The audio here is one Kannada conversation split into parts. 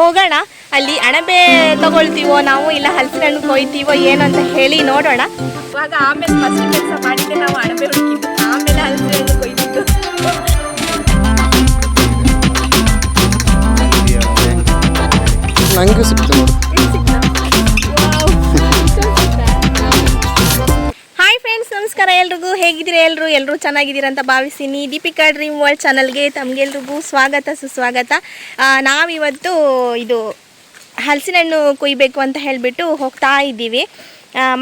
ಹೋಗೋಣ. ಅಲ್ಲಿ ಅಣಬೆ ತಗೊಳ್ತೀವೋ ನಾವು, ಇಲ್ಲ ಹಲಸಿನ ಹಣ್ಣು ಕೊಯ್ತೀವೋ ಏನು ಅಂತ ಹೇಳಿ ನೋಡೋಣ. ಇವಾಗ ಆಮೇಲೆ ಫಸ್ಟ್ ಕೆಲಸ ಮಾಡಿದ್ದೆ ನಾವು ಅಣಬೆ ಹುಡುಕಿದ್ದು. ಆಮೇಲೆ ಹಲಸಿನ ಹಣ್ಣು ಕೊಯ್ತಿದ್ದು ನಂಗೂ ಸಿಕ್ತು ನೋಡು. ನಮಸ್ಕಾರ ಎಲ್ರಿಗೂ, ಹೇಗಿದ್ದೀರಾ ಎಲ್ಲರೂ ಎಲ್ಲರೂ ಚೆನ್ನಾಗಿದ್ದೀರಾ ಅಂತ ಭಾವಿಸ್ತೀನಿ. ದೀಪಿಕಾ ಡ್ರೀಮ್ ವರ್ಲ್ಡ್ ಚಾನಲ್ಗೆ ತಮಗೆಲ್ರಿಗೂ ಸ್ವಾಗತ, ಸುಸ್ವಾಗತ. ನಾವಿವತ್ತು ಇದು ಹಲಸಿನ ಹಣ್ಣು ಕೊಯ್ಬೇಕು ಅಂತ ಹೇಳಿಬಿಟ್ಟು ಹೋಗ್ತಾ ಇದ್ದೀವಿ.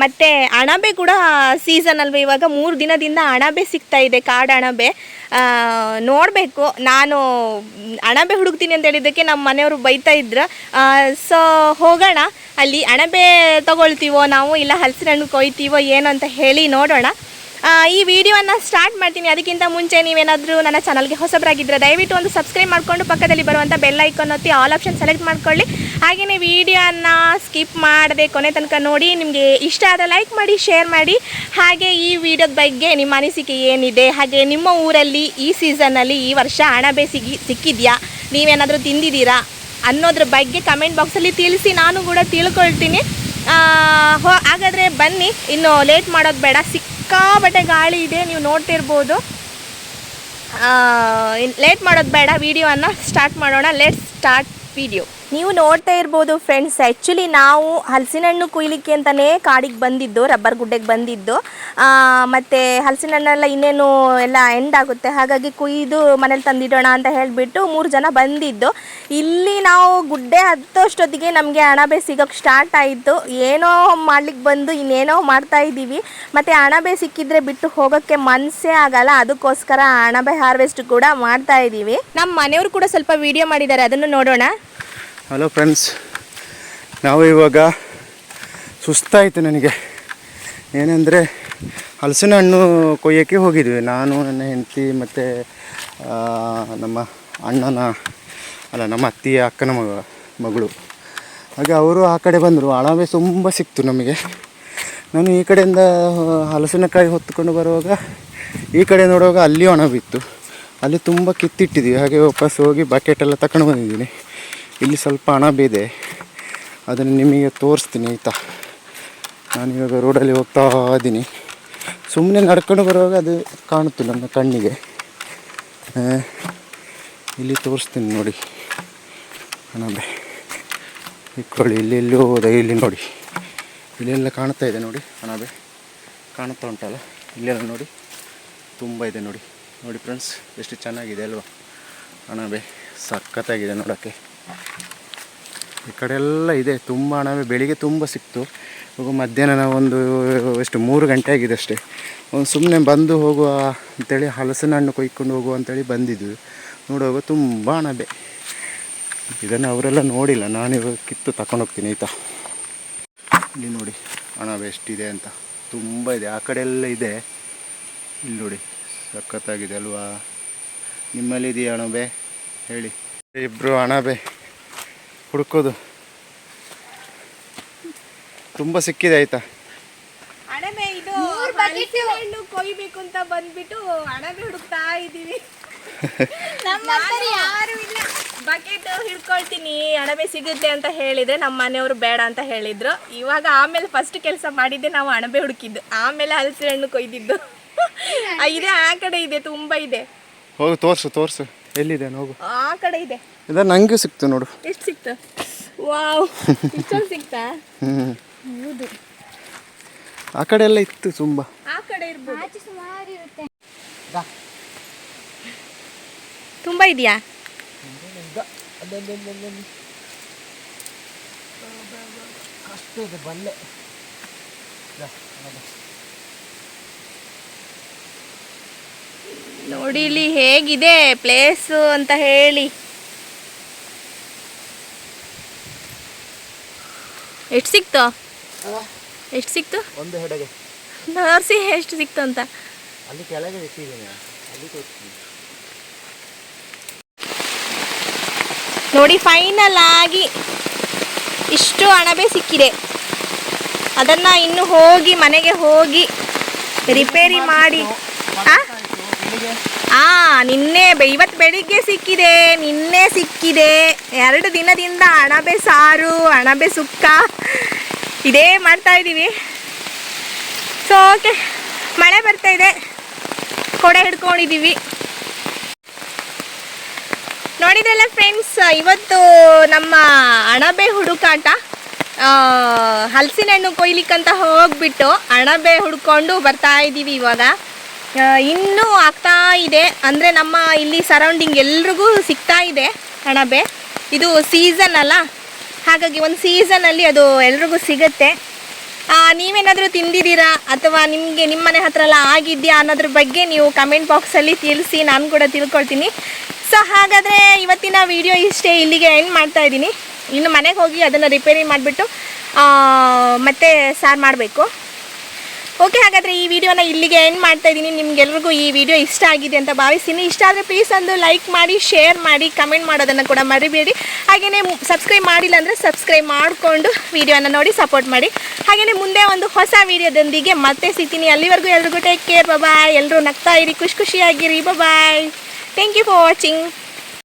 ಮತ್ತು ಅಣಬೆ ಕೂಡ ಸೀಸನ್ ಅಲ್ವ, ಇವಾಗ ಮೂರು ದಿನದಿಂದ ಅಣಬೆ ಸಿಗ್ತಾ ಇದೆ, ಕಾಡು ಅಣಬೆ. ನೋಡಬೇಕು. ನಾನು ಅಣಬೆ ಹುಡುಕ್ತೀನಿ ಅಂತ ಹೇಳಿದ್ದಕ್ಕೆ ನಮ್ಮ ಮನೆಯವರು ಬೈತಾ ಇದ್ರು. ಸೊ ಹೋಗೋಣ. ಅಲ್ಲಿ ಅಣಬೆ ತಗೊಳ್ತೀವೋ ನಾವು, ಇಲ್ಲ ಹಲಸಿನ ಹಣ್ಣು ಕೊಯ್ತೀವೋ ಏನು ಅಂತ ಹೇಳಿ ನೋಡೋಣ. ಈ ವಿಡಿಯೋನ ಸ್ಟಾರ್ಟ್ ಮಾಡ್ತೀನಿ. ಅದಕ್ಕಿಂತ ಮುಂಚೆ ನೀವೇನಾದರೂ ನನ್ನ ಚಾನಲ್ಗೆ ಹೊಸಬರಾಗಿದ್ದರೆ ದಯವಿಟ್ಟು ಒಂದು ಸಬ್ಸ್ಕ್ರೈಬ್ ಮಾಡಿಕೊಂಡು ಪಕ್ಕದಲ್ಲಿ ಬರುವಂಥ ಬೆಲ್ ಐಕಾನ್ ಒತ್ತಿ ಆಲ್ ಆಪ್ಷನ್ ಸೆಲೆಕ್ಟ್ ಮಾಡ್ಕೊಳ್ಳಿ. ಹಾಗೆಯೇ ವಿಡಿಯೋನ ಸ್ಕಿಪ್ ಮಾಡದೆ ಕೊನೆ ತನಕ ನೋಡಿ, ನಿಮಗೆ ಇಷ್ಟ ಆದರೆ ಲೈಕ್ ಮಾಡಿ ಶೇರ್ ಮಾಡಿ. ಹಾಗೆ ಈ ವಿಡಿಯೋದ ಬಗ್ಗೆ ನಿಮ್ಮ ಅನಿಸಿಕೆ ಏನಿದೆ? ಹಾಗೆ ನಿಮ್ಮ ಊರಲ್ಲಿ ಈ ಸೀಸನ್ನಲ್ಲಿ ಈ ವರ್ಷ ಅಣಬೆ ಸಿಗಿ, ಸಿಕ್ಕಿದೆಯಾ? ನೀವೇನಾದರೂ ತಿಂದಿದ್ದೀರಾ? ಅನ್ನೋದ್ರ ಬಗ್ಗೆ ಕಮೆಂಟ್ ಬಾಕ್ಸಲ್ಲಿ ತಿಳಿಸಿ, ನಾನು ಕೂಡ ತಿಳ್ಕೊಳ್ತೀನಿ. ಹೋ, ಹಾಗಾದರೆ ಬನ್ನಿ. ಇನ್ನು ಲೇಟ್ ಮಾಡೋದು ಬೇಡ. ಸಿಕ್ಕಾಬಟ್ಟೆ ಗಾಳಿ ಇದೆ ನೀವು ನೋಡ್ತಿರ್ಬೋದು. ಲೇಟ್ ಮಾಡೋದು ಬೇಡ ವಿಡಿಯೋನ ಸ್ಟಾರ್ಟ್ ಮಾಡೋಣ. ಲೆಟ್ ಸ್ಟಾರ್ಟ್ ವಿಡಿಯೋ ನೀವು ನೋಡ್ತಾ ಇರ್ಬೋದು ಫ್ರೆಂಡ್ಸ್ ಆ್ಯಕ್ಚುಲಿ ನಾವು ಹಲಸಿನ ಹಣ್ಣು ಕುಯ್ಲಿಕ್ಕೆ ಅಂತಲೇ ಕಾಡಿಗೆ ಬಂದಿದ್ದು, ರಬ್ಬರ್ ಗುಡ್ಡೆಗೆ ಬಂದಿದ್ದು. ಮತ್ತು ಮತ್ತೆ ಹಲಸಿನ ಹಣ್ಣೆಲ್ಲ ಇನ್ನೇನು ಎಲ್ಲ ಎಂಡ್ ಆಗುತ್ತೆ. ಹಾಗಾಗಿ ಕುಯ್ದು ಮನೇಲಿ ತಂದಿಡೋಣ ಅಂತ ಹೇಳಿಬಿಟ್ಟು ಮೂರು ಜನ ಬಂದಿದ್ದು. ಇಲ್ಲಿ ನಾವು ಗುಡ್ಡೆ ಹತ್ತೋಷ್ಟೊತ್ತಿಗೆ ನಮಗೆ ಅಣಬೆ ಸಿಗೋಕ್ಕೆ ಸ್ಟಾರ್ಟ್ ಆಯಿತು. ಏನೋ ಮಾಡ್ಲಿಕ್ಕೆ ಬಂದು ಇನ್ನೇನೋ ಮಾಡ್ತಾ ಇದ್ದೀವಿ. ಮತ್ತು ಅಣಬೆ ಸಿಕ್ಕಿದ್ರೆ ಬಿಟ್ಟು ಹೋಗೋಕ್ಕೆ ಮನಸ್ಸೇ ಆಗಲ್ಲ. ಅದಕ್ಕೋಸ್ಕರ ಅಣಬೆ ಹಾರ್ವೆಸ್ಟ್ ಕೂಡ ಮಾಡ್ತಾ ಇದ್ದೀವಿ. ನಮ್ಮ ಮನೆಯವರು ಕೂಡ ಸ್ವಲ್ಪ ವಿಡಿಯೋ ಮಾಡಿದ್ದಾರೆ. ಅದನ್ನು ನೋಡೋಣ. ಹಲೋ ಫ್ರೆಂಡ್ಸ್ ನಾವು ಇವಾಗ ಸುಸ್ತಾಯಿತು ನನಗೆ. ಏನಂದರೆ ಹಲಸಿನ ಹಣ್ಣು ಕೊಯ್ಯೋಕ್ಕೆ ಹೋಗಿದ್ವಿ. ನಾನು, ನನ್ನ ಹೆಂಡತಿ ಮತ್ತು ನಮ್ಮ ಅಣ್ಣನ, ಅಲ್ಲ, ನಮ್ಮ ಅತ್ತಿಯ ಅಕ್ಕನ ಮಗ, ಮಗಳು. ಹಾಗೆ ಅವರು ಆ ಕಡೆ ಬಂದರು. ಅಳವೆ ತುಂಬ ಸಿಕ್ತು ನಮಗೆ. ನಾನು ಈ ಕಡೆಯಿಂದ ಹಲಸಿನಕಾಯಿ ಹೊತ್ತುಕೊಂಡು ಬರುವಾಗ, ಈ ಕಡೆ ನೋಡುವಾಗ ಅಲ್ಲಿ ಅಣಬಿತ್ತು ಅಲ್ಲಿ ತುಂಬ ಕಿತ್ತಿಟ್ಟಿದ್ದೀವಿ ಹಾಗೆ ವಾಪಸ್ ಹೋಗಿ ಬಕೆಟೆಲ್ಲ ತಗೊಂಡು ಬಂದಿದ್ದೀನಿ. ಇಲ್ಲಿ ಸ್ವಲ್ಪ ಅಣಬೆ ಇದೆ ಅದನ್ನು ನಿಮಗೆ ತೋರಿಸ್ತೀನಿ, ಆಯಿತಾ? ನಾನು ಇವಾಗ ರೋಡಲ್ಲಿ ಹೋಗ್ತಾ ಇದ್ದೀನಿ. ಸುಮ್ಮನೆ ನಡ್ಕೊಂಡು ಬರುವಾಗ ಅದು ಕಾಣುತ್ತೆ ನನ್ನ ಕಣ್ಣಿಗೆ. ಇಲ್ಲಿ ತೋರಿಸ್ತೀನಿ ನೋಡಿ. ಅಣಬೆ ಇಕ್ಕೊಳ್ಳಿ, ಇಲ್ಲಿ ಎಲ್ಲಿ ಹೋದ, ಇಲ್ಲಿ ನೋಡಿ. ಇಲ್ಲೆಲ್ಲ ಕಾಣ್ತಾ ಇದೆ ನೋಡಿ ಅಣಬೆ ಕಾಣುತ್ತಾ ಉಂಟಲ್ಲ, ಇಲ್ಲೆಲ್ಲ ನೋಡಿ. ತುಂಬ ಇದೆ ನೋಡಿ. ನೋಡಿ ಫ್ರೆಂಡ್ಸ್ ಎಷ್ಟು ಚೆನ್ನಾಗಿದೆ ಅಲ್ವಾ? ಅಣಬೆ ಸಖತ್ತಾಗಿದೆ ನೋಡೋಕ್ಕೆ. ಈ ಕಡೆಯೆಲ್ಲ ಇದೆ, ತುಂಬ ಅಣಬೆ ಬೆಳಿಗ್ಗೆ ತುಂಬ ಸಿಕ್ತು. ಇವಾಗ ಮಧ್ಯಾಹ್ನ ಒಂದು, ಎಷ್ಟು, ಮೂರು ಗಂಟೆ ಆಗಿದೆ ಅಷ್ಟೇ. ಒಂದು ಸುಮ್ಮನೆ ಬಂದು ಹೋಗುವ ಅಂತೇಳಿ ಹಲಸಿನ ಹಣ್ಣು ಕೊಯ್ಕೊಂಡು ಹೋಗುವ ಅಂತೇಳಿ ಬಂದಿದ್ವಿ. ನೋಡುವಾಗ ತುಂಬ ಅಣಬೆ ಇದನ್ನು ಅವರೆಲ್ಲ ನೋಡಿಲ್ಲ, ನಾನು ಇವಾಗ ಕಿತ್ತು ತಗೊಂಡು ಹೋಗ್ತೀನಿ ಆಯಿತಾ? ಇಲ್ಲಿ ನೋಡಿ ಅಣಬೆ ಎಷ್ಟಿದೆ ಅಂತ. ತುಂಬ ಇದೆ, ಆ ಕಡೆ ಎಲ್ಲ ಇದೆ. ಇಲ್ಲಿ ನೋಡಿ, ಸಖತ್ತಾಗಿದೆ ಅಲ್ವಾ? ನಿಮ್ಮಲ್ಲಿ ಇದೆಯಾ ಅಣಬೆ ಹೇಳಿ. ಇಬ್ಬರು ಅಣಬೆ ಹುಡುಕೋದು. ತುಂಬ ಸಿಕ್ಕಿದೆ ಆಯ್ತಾ? ಅಣಬೆ ಇದು ಹಣ್ಣು ಕೊಯ್ಬೇಕು ಅಂತ ಬಂದ್ಬಿಟ್ಟು ಅಣಬೆ ಹುಡುಕ್ತಾ ಇದ್ದೀವಿ. ನಮ್ಮ ಯಾರು ಇಲ್ಲ. ಬಕೆಟ್ ಹಿಡ್ಕೊಳ್ತೀನಿ ಅಣಬೆ ಸಿಗುತ್ತೆ ಅಂತ ಹೇಳಿದ್ರೆ ನಮ್ಮ ಮನೆಯವರು ಬೇಡ ಅಂತ ಹೇಳಿದ್ರು. ಇವಾಗ ಆಮೇಲೆ ಫಸ್ಟ್ ಕೆಲಸ ಮಾಡಿದ್ದೆ ನಾವು ಅಣಬೆ ಹುಡುಕಿದ್ದು. ಆಮೇಲೆ ಹಲಸಿನ ಹಣ್ಣು ಕೊಯ್ದಿದ್ದು. ಇದೆ ಆ ಕಡೆ ಇದೆ ತುಂಬಾ ಇದೆ. ಹೋಗಿ ತೋರ್ಸು ತೋರಿಸು. ಎಲ್ಲಿದೆ ಹೋಗು ಆ ಕಡೆ ಇದೆ. ಇದು ನಂಗೂ ಸಿಕ್ತು ನೋಡು. ಎಷ್ಟು ಸಿಕ್ತು? ವಾವ್ ಇಷ್ಟೊಂದು ಸಿಕ್ತಾ? ಹ್ಮ್. ಹೌದು. ಆ ಕಡೆ ಎಲ್ಲ ಇತ್ತು ತುಂಬಾ. ಆ ಕಡೆ ಇರ್ಬೋದು. ತುಂಬಾ ಇದೆಯಾ? ನೋಡಿ ಇಲ್ಲಿ ಹೇಗಿದೆ ಪ್ಲೇಸ್ ಅಂತ ಹೇಳಿ. ಎಷ್ಟು ಸಿಕ್ತು? ಎಷ್ಟು ಸಿಕ್ತು? ಒಂದು ಹೆಡೆಗೆ ತೋರಿಸಿ ಎಷ್ಟು ಸಿಕ್ತು ಅಂತ. ಅಲ್ಲಿ ಕೆಳಗೆ ಇಟ್ಟಿದ್ದೀನಿ ಅಲ್ಲಿ ತೋರಿಸ್ತೀನಿ. ನೋಡಿ ಫೈನಲ್ ಆಗಿ ಇಷ್ಟು ಅಣಬೆ ಸಿಕ್ಕಿದೆ. ಅದನ್ನ ಇನ್ನು ಹೋಗಿ ಮನೆಗೆ ಹೋಗಿ ರಿಪೇರಿ ಮಾಡಿ ಆ? ನಿನ್ನೆ ಇವತ್ತು ಬೆಳಿಗ್ಗೆ ಸಿಕ್ಕಿದೆ, ನಿನ್ನೆ ಸಿಕ್ಕಿದೆ. ಎರಡು ದಿನದಿಂದ ಅಣಬೆ ಸಾರು, ಅಣಬೆ ಸುಕ್ಕ. ಇದೇ ಮಾಡ್ತಾ ಇದ್ದೀವಿ. ಸೊ ಓಕೆ ಮಳೆ ಬರ್ತಾ ಇದೆ. ಕೊಡೆ ಹಿಡ್ಕೊಂಡಿದ್ದೀವಿ. ನೋಡಿದ್ರಲ್ಲ ಫ್ರೆಂಡ್ಸ್ ಇವತ್ತು ನಮ್ಮ ಅಣಬೆ ಹುಡುಕಾಟ ಹಲಸಿನ ಹಣ್ಣು ಕೊಯ್ಲಿಕ್ಕಂತ ಹೋಗ್ಬಿಟ್ಟು ಅಣಬೆ ಹುಡ್ಕೊಂಡು ಬರ್ತಾ ಇದ್ದೀವಿ ಇವಾಗ. ಇನ್ನೂ ಆಗ್ತಾ ಇದೆ. ಅಂದರೆ ನಮ್ಮ ಇಲ್ಲಿ ಸರೌಂಡಿಂಗ್ ಎಲ್ರಿಗೂ ಸಿಗ್ತಾ ಇದೆ ಅಣಬೆ ಇದು ಸೀಸನ್ ಅಲ್ಲ? ಹಾಗಾಗಿ ಒಂದು ಸೀಸನಲ್ಲಿ ಅದು ಎಲ್ರಿಗೂ ಸಿಗುತ್ತೆ. ನೀವೇನಾದರೂ ತಿಂದಿದ್ದೀರಾ? ಅಥವಾ ನಿಮಗೆ ನಿಮ್ಮ ಮನೆ ಹತ್ರ ಎಲ್ಲ ಆಗಿದೆಯಾ ಅನ್ನೋದ್ರ ಬಗ್ಗೆ ನೀವು ಕಮೆಂಟ್ ಬಾಕ್ಸಲ್ಲಿ ತಿಳಿಸಿ, ನಾನು ಕೂಡ ತಿಳ್ಕೊಳ್ತೀನಿ. ಸೊ ಹಾಗಾದರೆ ಇವತ್ತಿನ ವಿಡಿಯೋ ಇಷ್ಟೇ ಇಲ್ಲಿಗೆ ಎಂಡ್ ಮಾಡ್ತಾ ಇದ್ದೀನಿ. ಇನ್ನು ಮನೆಗೆ ಹೋಗಿ ಅದನ್ನು ರಿಪೇರಿ ಮಾಡಿಬಿಟ್ಟು ಮತ್ತೆ ಸಾರು ಮಾಡಬೇಕು. ಓಕೆ ಹಾಗಾದರೆ ಈ ವಿಡಿಯೋನ ಇಲ್ಲಿಗೆ ಎಂಡ್ ಮಾಡ್ತಾ ಇದ್ದೀನಿ. ನಿಮ್ಗೆಲ್ರಿಗೂ ಈ ವಿಡಿಯೋ ಇಷ್ಟ ಆಗಿದೆ ಅಂತ ಭಾವಿಸ್ತೀನಿ. ಇಷ್ಟ ಆದರೆ ಪ್ಲೀಸ್ ಒಂದು ಲೈಕ್ ಮಾಡಿ ಶೇರ್ ಮಾಡಿ ಕಮೆಂಟ್ ಮಾಡೋದನ್ನು ಕೂಡ ಮರಿಬೇಡಿ. ಹಾಗೆಯೇ ಸಬ್ಸ್ಕ್ರೈಬ್ ಮಾಡಿಲ್ಲ ಅಂದರೆ ಸಬ್ಸ್ಕ್ರೈಬ್ ಮಾಡಿಕೊಂಡು ವಿಡಿಯೋನ ನೋಡಿ ಸಪೋರ್ಟ್ ಮಾಡಿ. ಹಾಗೆಯೇ ಮುಂದೆ ಒಂದು ಹೊಸ ವಿಡಿಯೋದೊಂದಿಗೆ ಮತ್ತೆ ಸಿಗ್ತೀನಿ. ಅಲ್ಲಿವರೆಗೂ ಎಲ್ರಿಗೂ ಟೇಕ್ ಕೇರ್ ಬಾಯ್ ಎಲ್ಲರೂ ನಗ್ತಾ ಇರಿ, ಖುಷಿ ಖುಷಿಯಾಗಿರಿ. Bye thank you for watching